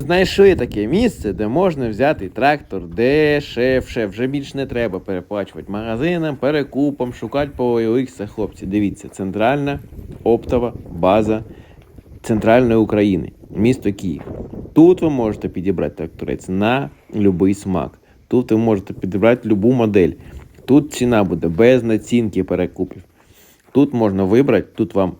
Знайшли таке місце, де можна взяти трактор дешевше. Вже більш не треба переплачувати магазинам, перекупам, шукати по OLX. Хлопці, дивіться, центральна оптова база центральної України, місто Київ. Тут ви можете підібрати тракторець на будь-який смак. Тут ви можете підібрати будь-яку модель. Тут ціна буде без націнки перекупів. Тут можна вибрати, тут вам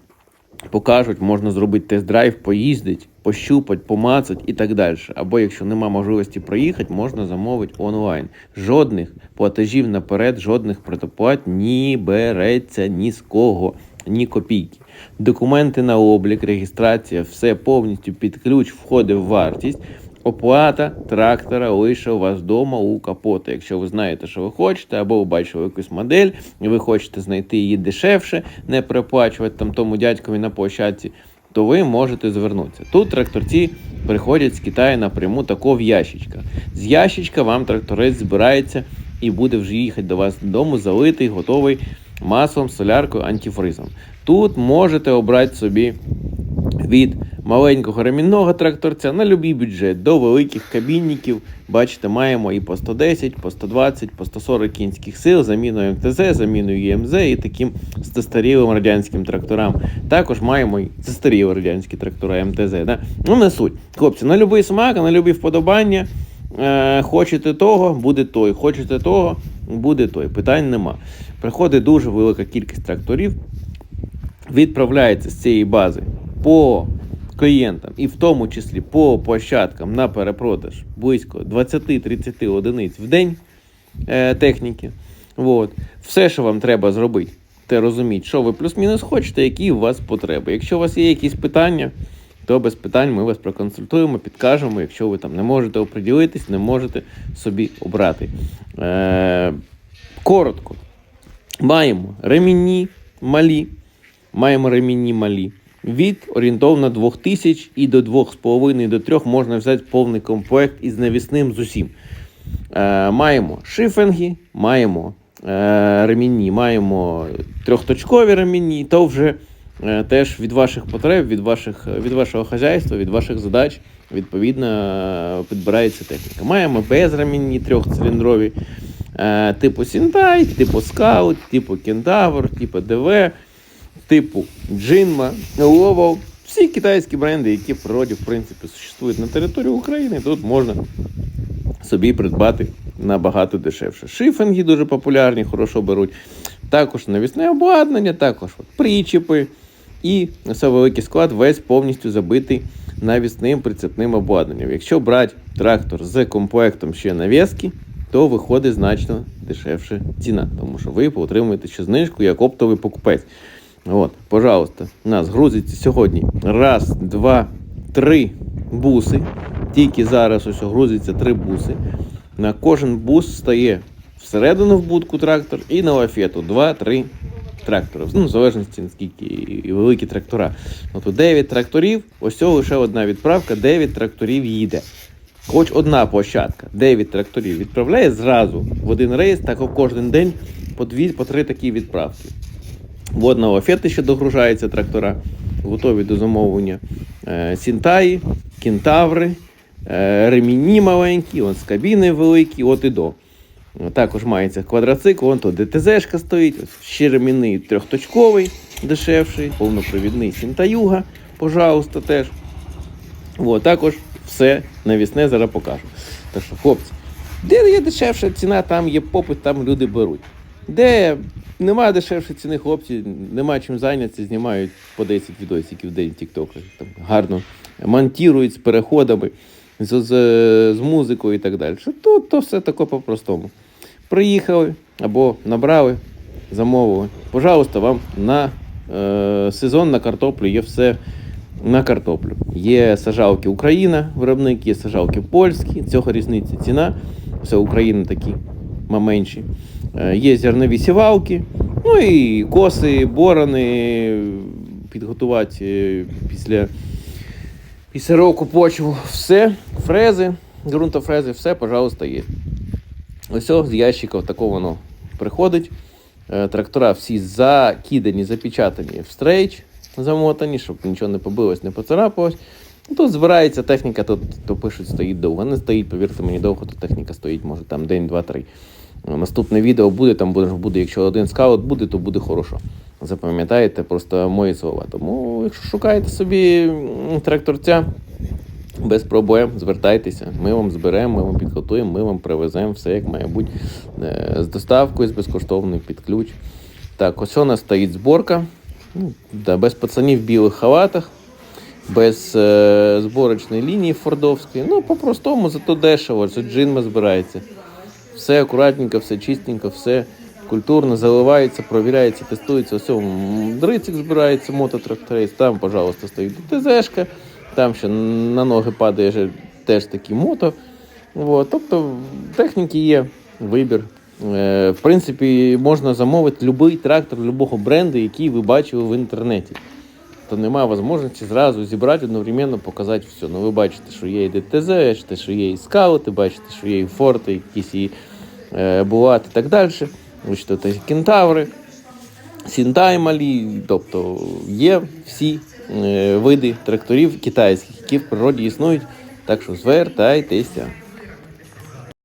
покажуть, можна зробити тест-драйв, поїздити, пощупати, помацати і так далі. Або якщо нема можливості проїхати, можна замовити онлайн. Жодних платежів наперед, жодних предоплат ні береться ні з кого, ні копійки. Документи на облік, реєстрація, все повністю під ключ входить в вартість. Оплата трактора лише у вас вдома у капота. Якщо ви знаєте, що ви хочете, або ви бачили якусь модель, і ви хочете знайти її дешевше, не переплачувати там тому дядькові на площадці, то ви можете звернутися. Тут тракторці приходять з Китаю напряму тако в ящичка. З ящичка вам тракторець збирається і буде вже їхати до вас додому, залитий, готовий маслом, соляркою, антифризом. Тут можете обрати собі від маленького ремінного тракторця на будь-який бюджет до великих кабінників. Бачите, маємо і по 110, по 120, по 140 кінських сил, заміною МТЗ, заміною ЄМЗ і таким застарілим радянським тракторам. Також маємо і застарілі радянські трактора МТЗ. Да? Ну, не суть. Хлопці, на будь-який смак, на будь-які вподобання. Е, хочете того, буде той. Хочете того, буде той. Питань нема. Приходить дуже велика кількість тракторів, відправляється з цієї бази по клієнтам, і в тому числі по площадкам на перепродаж близько 20-30 одиниць в день е, техніки. От. Все, що вам треба зробити, це розуміть, що ви плюс-мінус хочете, які у вас потреби. Якщо у вас є якісь питання, то без питань ми вас проконсультуємо, підкажемо, якщо ви там не можете оприділитись, не можете собі обрати. Е, коротко. Маємо ремінні малі, маємо ремінні малі. Від орієнтовно 2000 і до 2,5 до 3 можна взяти повний комплект із навісним з усім. Е, маємо шифенги, маємо е, ремінні, маємо трьохточкові ремінні, то вже е, теж від ваших потреб, від, ваших, від вашого хазяйства, від ваших задач, відповідно, е, підбирається техніка. Маємо безремінні трьохциліндрові, е, типу Сінтай, типу Скаут, типу Кентавр, типу ДВ, типу Джинма, Ловол. Всі китайські бренди, які в природі, в принципі, существують на території України, тут можна собі придбати набагато дешевше. Шифинги дуже популярні, хорошо беруть. Також навісне обладнання, також от причіпи. І все великий склад весь повністю забитий навісним прицепним обладнанням. Якщо брати трактор з комплектом ще навіски, то виходить значно дешевше ціна, тому що ви отримуєте ще знижку як оптовий покупець. От, пожалуйста, у нас грузиться сьогодні раз, два, три буси. Тільки зараз ось грузиться три буси. На кожен бус стає всередину в будку трактор і на лафету 2-3 трактори. Ну, в залежності наскільки і великі трактора. От 9 тракторів, ось лише одна відправка, 9 тракторів їде. Хоч одна площадка, 9 тракторів відправляє зразу в один рейс, так кожен день по дві, по три такі відправки. Водна лафети ще догружаються трактора, готові до замовлення. Е, Сінтаї, кентаври, е, ремінні маленькі, з кабіни великі, от і до. Також мається квадроцикл, вон то ДТЗшка стоїть, ще ремінний трьохточковий, дешевший, повнопровідний Сінтаюга, пожалуйста, теж. От, також все навісне зараз покажу. Так що, хлопці, де є дешевша ціна, там є попит, там люди беруть. Де немає дешевшої ціни, хлопці, немає чим зайнятися, знімають по 10 відосиків в день. Там гарно монтують з переходами, з, з, з музикою і так далі. Тут то все таке по-простому. Приїхали або набрали, замовили. Пожалуйста, вам на е, сезон на картоплю є все на картоплю. Є сажалки Україна, виробник, є сажалки польські, цього різниця ціна. Все Україна такі менші. Е, Є зернові сівалки, ну і коси, борони, підготувати е, після, після року почву. Все, фрези, ґрунтофрези, все, пожалуйста, є. Ось з ящика такого воно приходить. Е, Трактора всі закидані, запечатані в стрейч, замотані, щоб нічого не побилось, не поцарапалось. Тут збирається техніка, тут то пишуть, стоїть довго. Не стоїть, повірте мені, довго, то техніка стоїть, може там день, два, три. Наступне відео буде, там буде, буде, якщо один скаут буде, то буде хорошо. Запам'ятаєте просто мої слова. Тому, якщо шукаєте собі тракторця, без проблем, звертайтеся. Ми вам зберемо, ми вам підготуємо, ми вам привеземо все як має бути е, з доставкою, з безкоштовною під ключ. Так, ось у нас стоїть зборка. Ну, да, без пацанів в білих халатах, без е, зборочної лінії фордовської. Ну, по-простому, зато дешево. Це джинма збирається. Все акуратненько, все чистенько, все культурно заливається, провіряється, тестується. Ось дрицик збирається, мототракторист. Там, пожалуйста, стоїть ТЗшка. Там ще на ноги падає же теж такі мото. От, тобто техніки є, вибір. Е, в принципі, можна замовити будь-який трактор любого бренду, який ви бачили в інтернеті. То немає можливості зразу зібрати одновременно, показати все. Ну, ви бачите, що є і ДТЗ, бачите, що є і скаути, бачите, що є і форти, якісь і е, булат і так далі. Ви читаєте кентаври, сінтай малі, тобто є всі е, види тракторів китайських, які в природі існують. Так що звертайтеся.